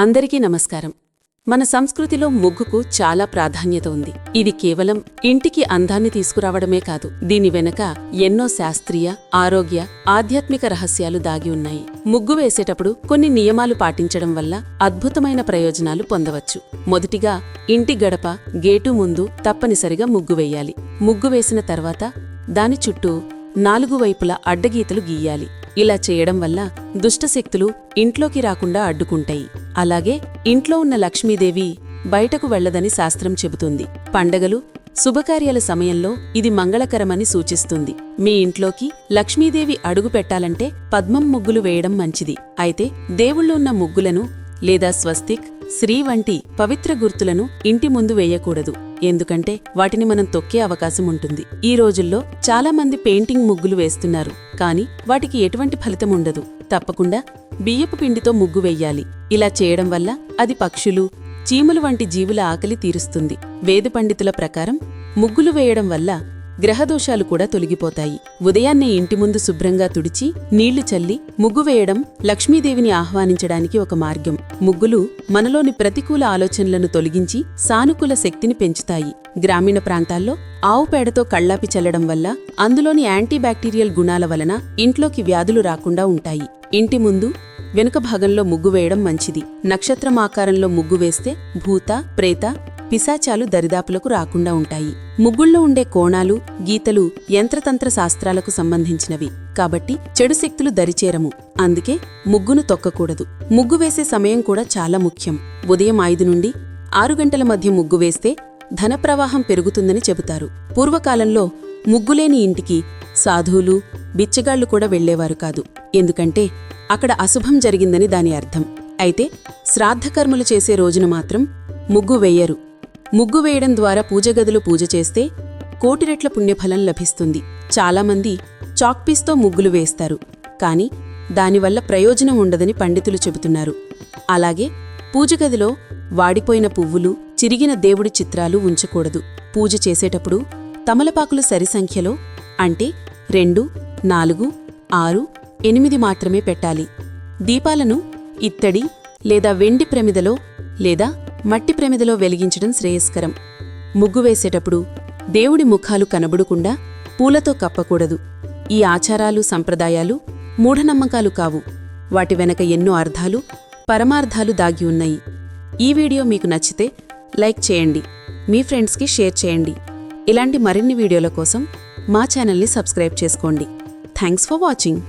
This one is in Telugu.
అందరికీ నమస్కారం. మన సంస్కృతిలో ముగ్గుకు చాలా ప్రాధాన్యత ఉంది. ఇది కేవలం ఇంటికి అందాన్ని తీసుకురావడమే కాదు దీని వెనక ఎన్నో శాస్త్రీయ ఆరోగ్య ఆధ్యాత్మిక రహస్యాలు దాగి ఉన్నాయి. ముగ్గు వేసేటప్పుడు కొన్ని నియమాలు పాటించడం వల్ల అద్భుతమైన ప్రయోజనాలు పొందవచ్చు. మొదటిగా ఇంటి గడప గేటు ముందు తప్పనిసరిగా ముగ్గు వేయాలి. ముగ్గు వేసిన తర్వాత దాని చుట్టూ నాలుగు వైపులా అడ్డగీతలు గీయాలి. ఇలా చేయడం వల్ల దుష్టశక్తులు ఇంట్లోకి రాకుండా అడ్డుకుంటాయి. అలాగే ఇంట్లో ఉన్న లక్ష్మీదేవి బయటకు వెళ్ళదని శాస్త్రం చెబుతుంది. పండగలు శుభకార్యాల సమయంలో ఇది మంగళకరమని సూచిస్తుంది. మీ ఇంట్లోకి లక్ష్మీదేవి అడుగు పెట్టాలంటే పద్మం ముగ్గులు వేయడం మంచిది. అయితే దేవుళ్ళు ఉన్న ముగ్గులను లేదా స్వస్తిక్ శ్రీ వంటి పవిత్ర గుర్తులను ఇంటి ముందు వేయకూడదు. ఎందుకంటే వాటిని మనం తొక్కే అవకాశం ఉంటుంది. ఈ రోజుల్లో చాలా మంది పెయింటింగ్ ముగ్గులు వేస్తున్నారు. కానీ వాటికి ఎటువంటి ఫలితం ఉండదు. తప్పకుండా బియ్యపు పిండితో ముగ్గు వెయ్యాలి ఇలా చేయడం వల్ల అది పక్షులు చీమలు వంటి జీవుల ఆకలి తీరుస్తుంది. వేద పండితుల ప్రకారం ముగ్గులు వేయడం వల్ల గ్రహదోషాలు కూడా తొలగిపోతాయి. ఉదయాన్నే ఇంటి ముందు శుభ్రంగా తుడిచి నీళ్ళు చల్లి ముగ్గు వేయడం లక్ష్మీదేవిని ఆహ్వానించడానికి ఒక మార్గం. ముగ్గులు మనలోని ప్రతికూల ఆలోచనలను తొలగించి సానుకూల శక్తిని పెంచుతాయి. గ్రామీణ ప్రాంతాల్లో ఆవు పేడతో కళ్ళాపి చల్లడం వల్ల అందులోని యాంటీబ్యాక్టీరియల్ గుణాల వలన ఇంట్లోకి వ్యాధులు రాకుండా ఉంటాయి. ఇంటి ముందు వెనుక భాగంలో ముగ్గు వేయడం మంచిది. నక్షత్రం ఆకారంలో ముగ్గు వేస్తే భూత ప్రేత పిశాచాలు దరిదాపులకు రాకుండా ఉంటాయి. ముగ్గుల్లో ఉండే కోణాలు గీతలు యంత్రతంత్ర శాస్త్రాలకు సంబంధించినవి. కాబట్టి చెడు శక్తులు దరిచేరము. అందుకే ముగ్గును తొక్కకూడదు. ముగ్గు వేసే సమయం కూడా చాలా ముఖ్యం. ఉదయం ఐదు నుండి ఆరు గంటల మధ్య ముగ్గు వేస్తే ధన ప్రవాహం పెరుగుతుందని చెబుతారు. పూర్వకాలంలో ముగ్గులేని ఇంటికి సాధువులు బిచ్చగాళ్ళు కూడా వెళ్ళేవారు కాదు. ఎందుకంటే అక్కడ అశుభం జరిగిందని దాని అర్థం. అయితే శ్రాద్ధకర్మలు చేసే రోజున మాత్రం ముగ్గు వేయరు. ముగ్గు వేయడం ద్వారా పూజగదులు పూజ చేస్తే కోటి రెట్ల పుణ్యఫలం లభిస్తుంది. చాలామంది చాక్పీస్తో ముగ్గులు వేస్తారు. కాని దానివల్ల ప్రయోజనం ఉండదని పండితులు చెబుతున్నారు. అలాగే పూజగదిలో వాడిపోయిన పువ్వులు చిరిగిన దేవుడి చిత్రాలు ఉంచకూడదు. పూజ చేసేటప్పుడు తమలపాకులు సరి సంఖ్యలో అంటే రెండు నాలుగు ఆరు ఎనిమిది మాత్రమే పెట్టాలి. దీపాలను ఇత్తడి లేదా వెండి ప్రమిదలో లేదా మట్టి ప్రమిదలో వెలిగించడం శ్రేయస్కరం. ముగ్గు వేసేటప్పుడు దేవుడి ముఖాలు కనబడకుండా పూలతో కప్పకూడదు. ఈ ఆచారాలు సంప్రదాయాలు మూఢనమ్మకాలు కావు. వాటి వెనక ఎన్నో అర్థాలు పరమార్థాలు దాగి ఉన్నాయి. ఈ వీడియో మీకు నచ్చితే లైక్ చేయండి. మీ ఫ్రెండ్స్కి షేర్ చేయండి. ఇలాంటి మరిన్ని వీడియోల కోసం మా ఛానల్ని సబ్స్క్రైబ్ చేసుకోండి. Thanks for watching.